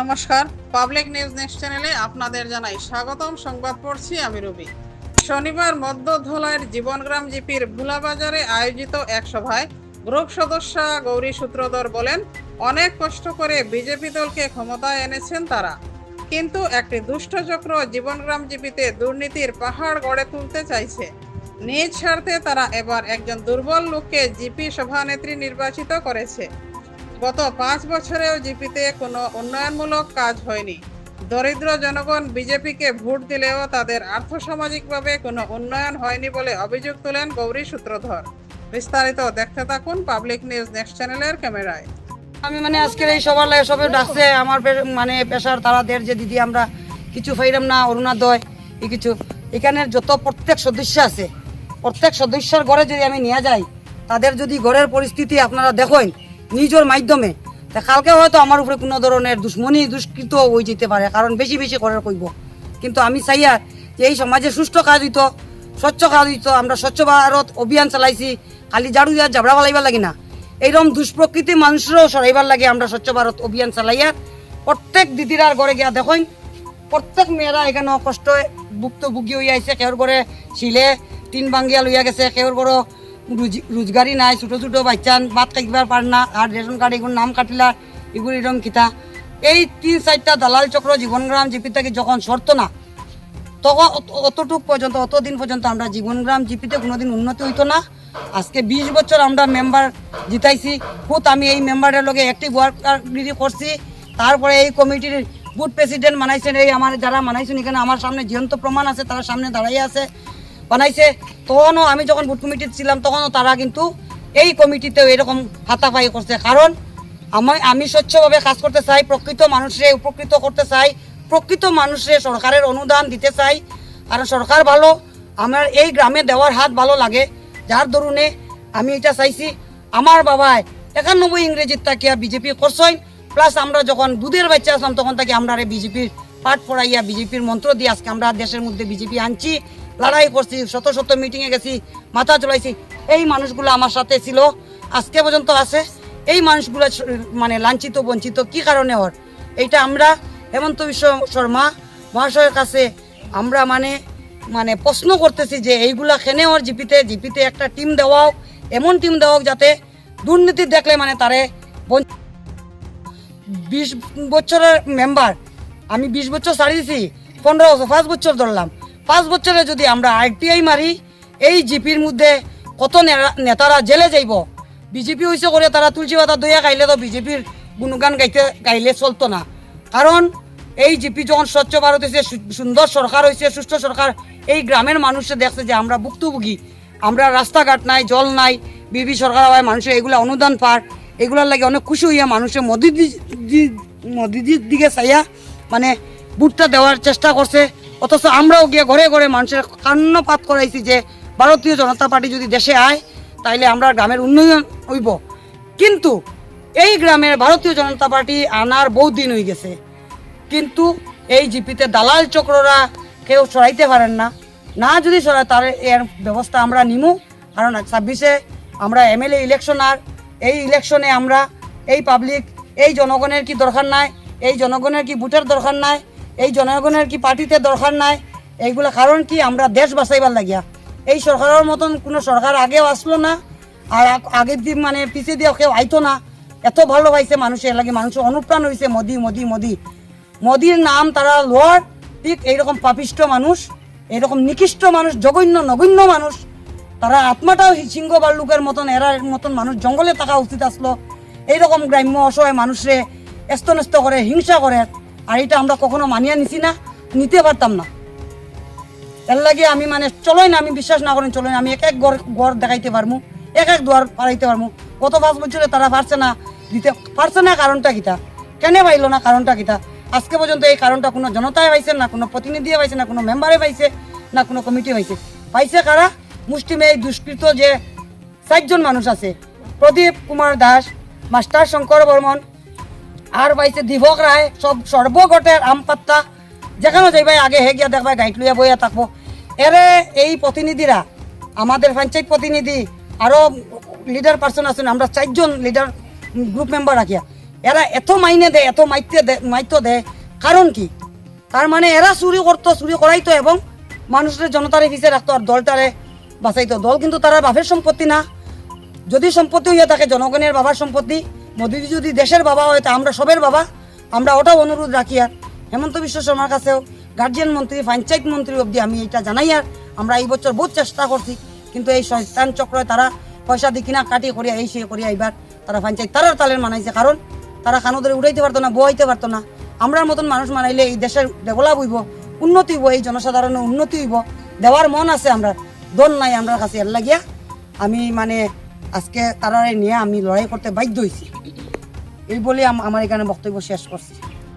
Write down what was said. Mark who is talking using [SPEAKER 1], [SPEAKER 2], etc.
[SPEAKER 1] নমস্কার। Public news next চ্যানেলে আপনাদের জানাই স্বাগতম। সংবাদ পড়ছি আমি রবি। শনিবার মধ্য ধলাইয়ের জীবনগ্রাম জিপির ভুলাবাজারে আয়োজিত এক সভায় গ্রুপ সদস্য গৌরী সূত্রধর বলেন, অনেক কষ্ট করে বিজেপি দলকে ক্ষমতায় এনেছেন তারা। কিন্তু একটি দুষ্ট চক্র জীবনগ্রাম জিপিতে দুর্নীতির পাহাড় গড়ে তুলতে চাইছে। নিজ স্বার্থে তারা এবার একজন দুর্বল লোককে জিপি সভানেত্রী নির্বাচিত করেছে। গত পাঁচ বছরেও জিপিতে কোনো উন্নয়নমূলক কাজ হয়নি। দরিদ্র জনগণ বিজেপিকে ভোট দিলেও তাদের আর্থসামাজিকভাবে কোনো উন্নয়ন হয়নি বলে অভিযোগ তোলেন গৌরী সূত্রধর। বিস্তারিত দেখতে থাকুন পাবলিক নিউজ নেক্সট চ্যানেলের ক্যামেরায়।
[SPEAKER 2] আমি মানে আজকের এই সবার লাগে সবে ডাকছে, আমার মানে পেশার তারা তারাদের যে দিদি, আমরা কিছু ফাইরাম না অরুণাদয় এই কিছু। এখানের যত প্রত্যেক সদস্য আছে, প্রত্যেক সদস্যর ঘরে যদি আমি নিয়ে যাই, তাদের যদি ঘরের পরিস্থিতি আপনারা দেখেন নিজের মাধ্যমে। তা কালকে হয়তো আমার উপরে কোনো ধরনের দুশ্মনী দুষ্কৃত হয়ে যেতে পারে, কারণ বেশি বেশি করার কইব। কিন্তু আমি চাইয়া যে এই সমাজে সুষ্ঠু কাজ হইতো, স্বচ্ছ কাজ হইতো, আমরা স্বচ্ছ ভারত অভিযান চালাইছি, খালি ঝাড়ু দিয়া ঝাবড়া বালাইবার লাগি না। এইরকম দুষ্প্রকৃতি মানুষেরও সরাইবার লাগে আমরা স্বচ্ছ ভারত অভিযান চালাইয়া। প্রত্যেক দিদিরার ঘরে গিয়া দেখেন প্রত্যেক মেয়েরা এখানে কষ্ট ভুক্তভোগী হয়ে আইছে কেউর ঘরে শিলে তিন বাঙ্গিয়া লইয়া গেছে কেউর ঘর রোজগারি নাই, ছোট ছোট বাচ্চান ভাত খাইবার পার না, আর রেশন কার্ড, এগুলো নাম কাটিলা, এগুলো এরকম কিতা। এই তিন চারটা দালাল চক্র, জীবনগ্রাম জিপি থেকে যখন সরত না, তখন অত- অতটুক পর্যন্ত, অতদিন পর্যন্ত আমরা জীবনগ্রাম, জিপিতে কোনোদিন উন্নতি হইতো না। আজকে বিশ বছর আমরা মেম্বার জিতাইছি খুদ আমি এই মেম্বারের লগে অ্যাক্টিভ ওয়ার্কারগিরি করছি। তারপরে এই কমিটির বুথ প্রেসিডেন্ট মানাইছেন, এই আমার যারা মানাইছেন এখানে, আমার সামনে জীবন্ত প্রমাণ আছে, তারা সামনে দাঁড়াই আছে। বানাইছে, তখনও আমি যখন বুথ কমিটিতে ছিলাম, তখনও তারা কিন্তু এই কমিটিতেও এরকম হাতাপাই করছে। কারণ আমি আমি স্বচ্ছভাবে কাজ করতে চাই, প্রকৃত মানুষরে উপকৃত করতে চাই, প্রকৃত মানুষরে সরকারের অনুদান দিতে চাই। আর সরকার ভালো, আমার এই গ্রামে দেওয়ার হাত ভালো লাগে। যার দরুনে আমি এটা চাইছি, আমার বাবায় একানব্বই ইংরেজির তাকিয়া বিজেপি করছই প্লাস আমরা যখন দুধের বাচ্চা আসলাম, তখন তাকে আমরা বিজেপির পাঠ পড়াইয়া বিজেপির মন্ত্র দিয়ে আজকে আমরা দেশের মধ্যে বিজেপি আনছি। লড়াই করছি, শত শত মিটিংয়ে গেছি, মাথা চলাইছি এই মানুষগুলো আমার সাথে ছিল, আজকে পর্যন্ত আছে। এই মানুষগুলো মানে লাঞ্ছিত, বঞ্চিত, কি কারণে ওর? এইটা আমরা, হেমন্ত বিশ্ব শর্মা মহাশয়ের কাছে আমরা মানে মানে প্রশ্ন করতেছি যে এইগুলা খেনে ওর জিপিতে? জিপিতে একটা টিম দেওয়াও, এমন টিম দেওয়া যাতে দুর্নীতি দেখলে মানে তারে বিশ বছরের মেম্বার আমি বিশ বছর ছাড়িয়েছি, পনেরো বছর, পাঁচ বছর ধরলাম। পাঁচ বছরে যদি আমরা আইটিআই মারি, এই জিপির মধ্যে কত নেতারা জেলে যাইব? বিজেপি হয়েছে করে তারা তুলসী পাতা দইয়া গাইলে তো বিজেপির গুণগান গাইতে গাইলে চলতো না। কারণ এই জিপি যখন স্বচ্ছ ভারত হয়েছে সুন্দর সরকার হয়েছে সুস্থ সরকার, এই গ্রামের মানুষে দেখছে যে আমরা ভুক্তভোগী। আমরা রাস্তাঘাট নাই, জল নাই, বিবি সরকার হয় মানুষের এগুলা অনুদান পার এগুলার লাগে অনেক খুশি হইয়া মানুষের মোদি মোদিজির দিকে চাইয়া মানে বুটটা দেওয়ার চেষ্টা করছে। অথচ আমরাও গিয়ে ঘরে ঘরে মানুষের কান্নপাত করাইছি যে, ভারতীয় জনতা পার্টি যদি দেশে আয়, তাইলে আমরা গ্রামের উন্নয়ন হইব। কিন্তু এই গ্রামের ভারতীয় জনতা পার্টি আনার বহু দিন হয়ে গেছে। কিন্তু এই জিপিতে দালাল চক্ররা কেউ সরাইতে পারেন না। না যদি সরায়, তার এর ব্যবস্থা আমরা নিমু। কারণ ছাব্বিশে আমরা এমএলএ ইলেকশন, আর এই ইলেকশনে আমরা, এই পাবলিক, এই জনগণের কি দরকার নাই? এই জনগণের কি ভোটের দরকার নাই? এই জনগণের কি পার্টিতে দরকার নাই? এইগুলা কারণ কি আমরা দেশ বাঁচাইবার লাগিয়া। এই সরকারের মতন কোনো সরকার আগেও আসলো না, আর আগ- আগের দিন মানে পিছিয়ে দিয়ে কেউ আইতো না। এত ভালো পাইছে মানুষের লাগে, মানুষের অনুপ্রাণ হয়েছে মোদি মোদি মোদি। মোদির নাম তারা লোয়ার, ঠিক এইরকম পাপিষ্ট মানুষ এরকম নিকৃষ্ট মানুষ, জঘন্য, নগণ্য মানুষ। তারা আত্মাটাও সিংহ বাল্লুকের মতন, এরার মতন মানুষ, জঙ্গলে থাকা উচিত আসলো। এইরকম গ্রাম্য অসহায় মানুষরে এস্তনস্ত করে হিংসা করে আর এটা আমরা কখনো মানিয়ে নিছি না, নিতে পারতাম না। এর লাগে আমি মানে চলোই না, আমি বিশ্বাস না করেন চলোই না, আমি এক এক গড় গড় দেখাইতে পারমু, এক এক দুয়ার পারাইতে পারমু। গত পাঁচ বছরে তারা পারছে না, দিতে পারছে না কারণটা কিতা কেন পাইলো না কারণটা কিতা আজকে পর্যন্ত এই কারণটা কোনো জনতায় পাইছে না, কোনো প্রতিনিধিয়ে পাইছে না, কোনো মেম্বারে পাইছে না, কোনো কমিটি পাইছে। পাইছে কারা? মুষ্টিমে এই দুষ্কৃত যে চারজন মানুষ আছে, প্রদীপ কুমার দাস, মাস্টার শঙ্কর বর্মন আর পাইছে দিবক রায়, সব সর্বগটের আম পাত্তা। যেখানে যাইবাই, আগে হে গিয়া দেখবাই, গাইড লইয়া বইয়া থাকব। এরে এই প্রতিনিধিরা, আমাদের পঞ্চায়েত প্রতিনিধি, আরও লিডার পার্সন আছেন, আমরা চারজন লিডার গ্রুপ মেম্বার রাখিয়া এরা এত মাইনে দেয় এত মাইতে দেয় মাইতো দেয় কারণ কি? তার মানে এরা চুরি করতো, চুরি করাইতো এবং মানুষের জনতারে পিছিয়ে রাখতো আর দলটারে বাঁচাইতো। দল কিন্তু তারা বাপের সম্পত্তি না। যদি সম্পত্তি হইয়া থাকে, জনগণের বাবার সম্পত্তি মোদীজি যদি দেশের বাবা হয়, তা আমরা সবের বাবা। আমরা ওটাও অনুরোধ রাখি আর। হেমন্ত বিশ্ব শর্মার কাছেও গার্জিয়ান মন্ত্রী পঞ্চায়েত মন্ত্রী অবধি আমি এটা জানাই আর। আমরা এই বছর বহুত চেষ্টা করছি, কিন্তু এই সংস্থান চক্রে তারা পয়সা দি কিনা কাটি করিয়া, এই সে করিয়া এবার তারা পঞ্চায়েত তারার তালের মানাইছে। কারণ তারা খানো ধরে উঠাইতে পারতো না বইতে পারতো না। আমরার মতন মানুষ মানাইলে এই দেশের ডেভেলপ হইব, উন্নতি হইব, এই জনসাধারণের উন্নতি হইব। দেওয়ার মন আছে আমরা দন নাই আমরা কাছে। এর লাগিয়া আমি মানে আজকে তারারে নিয়ে আমি লড়াই করতে বাধ্য হয়েছি এই বলে আমার এখানে বক্তব্য শেষ করছি।